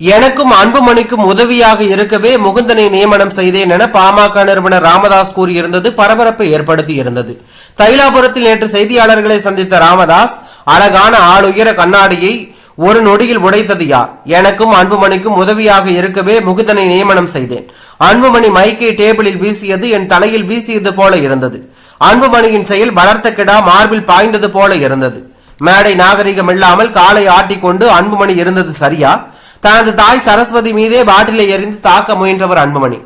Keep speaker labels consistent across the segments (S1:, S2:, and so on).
S1: எனக்கும் அன்புமணிக்கும் உதவியாக இருக்கவே முகுந்தனை நியமனம் செய்தேன் என பாமக நிறுவனர் ராமதாஸ் கூறியிருந்தது பரபரப்பை ஏற்படுத்தி இருந்தது தைலாபுரத்தில் நேற்று செய்தியாளர்களை சந்தித்த ராமதாஸ் அழகான ஆளுயர கண்ணாடியை ஒரு நொடியில் உடைத்தது யார்? எனக்கும் அன்புமணிக்கும் உதவியாக இருக்கவே முகுந்தனை நியமனம் செய்தேன். அன்புமணி மைக்கை டேபிளில் வீசியது என் தலையில் வீசியது போல இருந்தது. அன்புமணியின் செயல் வளர்த்த கிடா மார்பில் பாய்ந்தது போல இருந்தது. மேடை நாகரிகம் இல்லாமல் காலை ஆட்டிக்கொண்டு அன்புமணி இருந்தது சரியா? தனது தாய் சரஸ்வதி மீதே பாட்டிலை எறிந்து தாக்க முயன்றவர் அன்புமணி.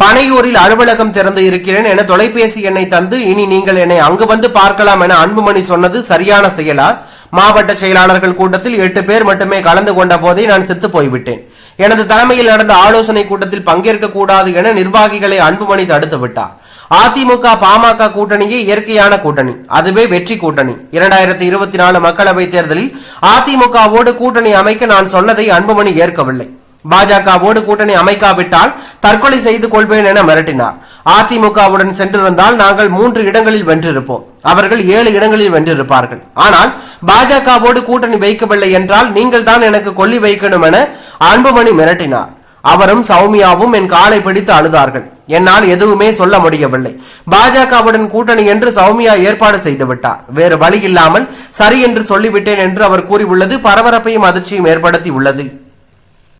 S1: பனையூரில் அலுவலகம் திறந்து இருக்கிறேன் என தொலைபேசி எண்ணை தந்து இனி நீங்கள் என்னை அங்கு வந்து பார்க்கலாம் என அன்புமணி சொன்னது சரியான செயலா? மாவட்ட செயலாளர்கள் கூட்டத்தில் எட்டு பேர் மட்டுமே கலந்து கொண்ட போதே நான் செத்து போய்விட்டேன். எனது தலைமையில் நடந்த ஆலோசனை கூட்டத்தில் பங்கேற்க கூடாது என நிர்வாகிகளை அன்புமணி தடுத்து விட்டார். அதிமுக பாமக கூட்டணியே இயற்கையான கூட்டணி அதுவே வெற்றி கூட்டணி. இரண்டாயிரத்தி இருபத்தி நாலு மக்களவைத் தேர்தலில் அதிமுகவோடு கூட்டணி அமைக்க நான் சொன்னதை அன்புமணி ஏற்கவில்லை. பாஜகவோடு கூட்டணி அமைக்காவிட்டால் தற்கொலை செய்து கொள்வேன் என மிரட்டினார். அதிமுகவுடன் சென்றிருந்தால் நாங்கள் மூன்று இடங்களில் வென்றிருப்போம். அவர்கள் ஏழு இடங்களில் வென்றிருப்பார்கள். ஆனால் பாஜகவோடு கூட்டணி வைக்கவில்லை என்றால் நீங்கள் தான் எனக்கு கொல்லி வைக்கணும் என அன்புமணி மிரட்டினார். அவரும் சௌமியாவும் என் காலை பிடித்து அழுதார்கள். என்னால் எதுவுமே சொல்ல முடியவில்லை. பாஜகவுடன் கூட்டணி என்று சௌமியா ஏற்பாடு செய்து விட்டார். வேறு வழி இல்லாமல் சரி என்று சொல்லிவிட்டேன் என்று அவர் கூறியுள்ளது. பரபரப்பையும் அதிர்ச்சியும் ஏற்படுத்தி உள்ளது